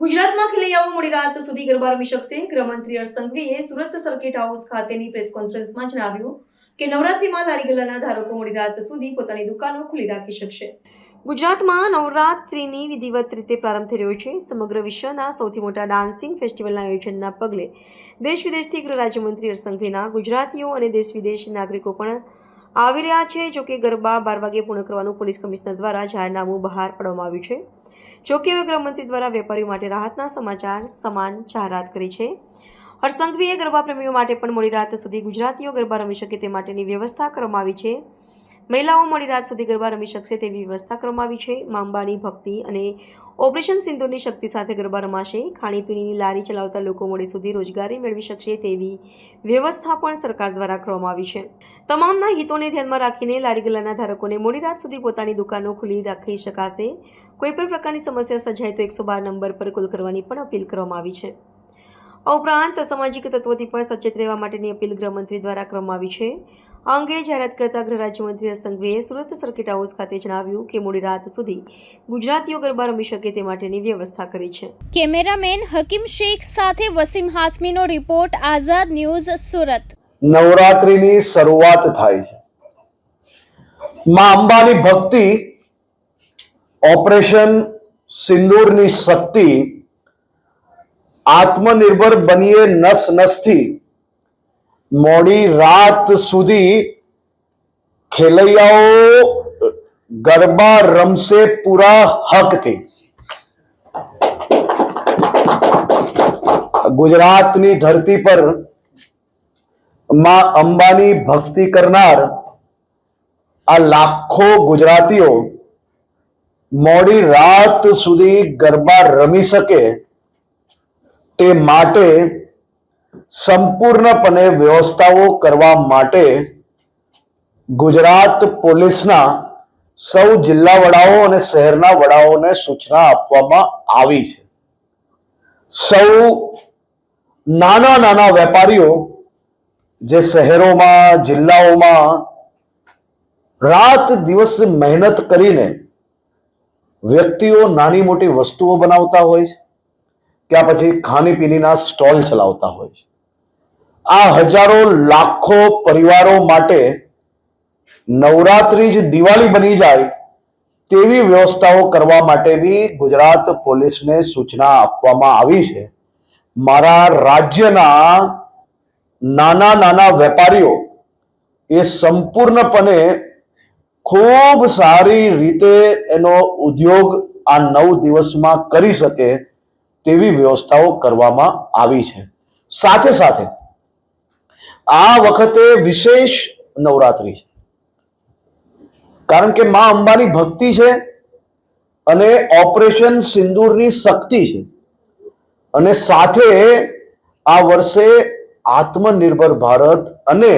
ગુજરાતમાં ખેલૈયાઓ મોડી રાત સુધી ગરબા રમી શકશે. ગૃહમંત્રી હર્ષ સંઘવીએ સુરત સર્કિટ હાઉસ ખાતેની પ્રેસ કોન્ફરન્સમાં જણાવ્યું કે નવરાત્રીમાં લારીગલ્લાના ધારકો મોડી રાત સુધી પોતાની દુકાનો ખુલ્લી રાખી શકશે. ગુજરાતમાં નવરાત્રિની વિધિવત રીતે પ્રારંભ થઈ રહ્યો છે. સમગ્ર વિશ્વના સૌથી મોટા ડાન્સિંગ ફેસ્ટિવલના આયોજનના પગલે દેશ વિદેશથી ગૃહ રાજ્યમંત્રી હર્ષ સંઘવીના ગુજરાતીઓ અને દેશ વિદેશી નાગરિકો પણ આવી રહ્યા છે, જોકે ગરબા બાર વાગે પૂર્ણ કરવાનું પોલીસ કમિશનર દ્વારા જાહેરનામું બહાર પાડવામાં આવ્યું છે. જોકે ગૃહમંત્રી દ્વારા વેપારીઓ માટે રાહતના સમાચાર સમાન જાહેરાત કરી છે. હરસંઘવીએ સંઘવીએ ગરબા પ્રેમીઓ માટે પણ મોડી રાત સુધી ગુજરાતીઓ ગરબા રમી શકે તે માટેની વ્યવસ્થા કરવામાં આવી છે. મહિલાઓ મોડી રાત સુધી ગરબા રમી શકશે તેવી વ્યવસ્થા કરવામાં આવી છે. માંબાની ભક્તિ અને ઓપરેશન સિંધુની શક્તિ સાથે ગરબા રમાશે. ખાણીપીણીની લારી ચલાવતા લોકો મોડે સુધી રોજગારી મેળવી શકશે તેવી વ્યવસ્થા પણ સરકાર દ્વારા કરવામાં આવી છે. તમામના હિતોને ધ્યાનમાં રાખીને લારી ગલ્લાના ધારકોને મોડી રાત સુધી પોતાની દુકાનો ખુલ્લી રાખી શકાશે. કોઈપણ પ્રકારની સમસ્યા સર્જાય તો એકસો બાર નંબર પર કોલ કરવાની પણ અપીલ કરવામાં આવી છે. આ ઉપરાંત સામાજિક તત્વોથી પણ સચેત રહેવા માટેની અપીલ ગૃહમંત્રી દ્વારા કરવામાં આવી છે. આ અંગે જાહેરાત કરતા ગૃહ રાજ્યમંત્રી સંઘવીએ સુરત સર્કિટ હાઉસ ખાતે જણાવ્યું કે મોડી રાત સુધી ગુજરાતીઓ ગરબા રમી શકે તે માટેની વ્યવસ્થા કરી છે. કેમેરામેન હકીમ શેખ સાથે વસીમ હાસમીનો રિપોર્ટ આઝાદ ન્યૂઝ સુરત. નવરાત્રિની શરૂઆત થાય છે. માં અંબાની ભક્તિ ઓપરેશન સિંદૂરની શક્તિ આત્મનિર્ભર બનીએ નસ નસથી મોડી રાત સુધી ખેલૈયાઓ ગરબા રમશે પૂરા હકથી ગુજરાતની ધરતી પરમાં અંબાની ભક્તિ કરનાર આ લાખો ગુજરાતીઓ મોડી રાત સુધી ગરબા રમી શકે તે માટે સંપૂર્ણપણે વ્યવસ્થાઓ કરવા માટે ગુજરાત પોલીસના સૌ જિલ્લા વડાઓ અને શહેરના વડાઓને સૂચના આપવામાં આવી છે. સૌ નાના નાના વેપારીઓ જે શહેરોમાં, જિલ્લાઓમાં રાત દિવસ મહેનત કરીને વ્યક્તિઓ નાની મોટી વસ્તુઓ બનાવતા હોય છે. કે પછી ખાણીપીણીના સ્ટોલ ચલાવતા હોય છે. આ હજારો લાખો પરિવારો માટે નવરાત્રી જ દિવાળી બની જાય તેવી વ્યવસ્થાઓ કરવા માટે બી ગુજરાત પોલીસને સૂચના આપવામાં આવી છે. મારા રાજ્યના નાના નાના વેપારીઓ એ સંપૂર્ણપણે ખૂબ સારી રીતે એનો ઉદ્યોગ આ નવ દિવસમાં કરી શકે તેવી વ્યવસ્થાઓ કરવામાં આવી છે. સાથે સાથે આ વખતે વિશેષ નવરાત્રી છે. કારણ કે માં અંબાની ભક્તિ છે અને ઓપરેશન સિંદૂરની શક્તિ છે. અને સાથે આ વર્ષે આત્મનિર્ભર ભારત અને